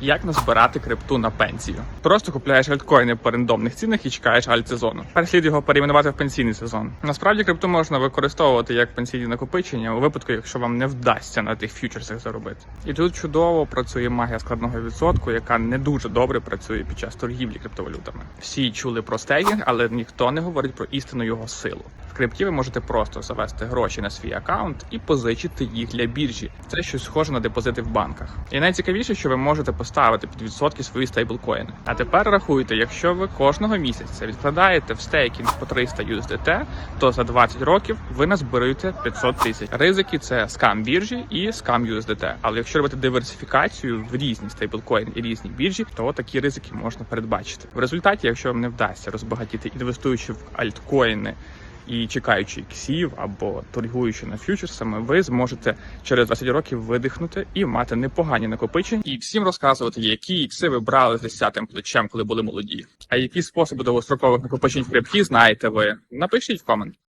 Як назбирати крипту на пенсію? Просто купляєш альткоїни по рандомних цінах і чекаєш альт-сезону. Переслід його перейменувати в пенсійний сезон. Насправді крипту можна використовувати як пенсійні накопичення у випадку, якщо вам не вдасться на тих фьючерсах заробити. І тут чудово працює магія складного відсотку, яка не дуже добре працює під час торгівлі криптовалютами. Всі чули про стейкінг, але ніхто не говорить про істинну його силу. Крипті ви можете просто завести гроші на свій аккаунт і позичити їх для біржі. Це щось схоже на депозити в банках. І найцікавіше, що ви можете поставити під відсотки свої стейблкоїни. А тепер рахуйте, якщо ви кожного місяця відкладаєте в стейкінг по 300 USDT, то за 20 років ви назбируєте 500 тисяч. Ризики це скам біржі і скам USDT. Але якщо робити диверсифікацію в різні стейблкоїни і різні біржі, то такі ризики можна передбачити. В результаті, якщо вам не вдасться розбагатіти інвестуючи в альткоїни і чекаючи ксів або торгуючи на фьючерсами, ви зможете через 20 років видихнути і мати непогані накопичення, і всім розказувати, які ікси ви брали з 10 плечем, коли були молоді. А які способи довгострокових накопичень в крипті знаєте ви? Напишіть в комент.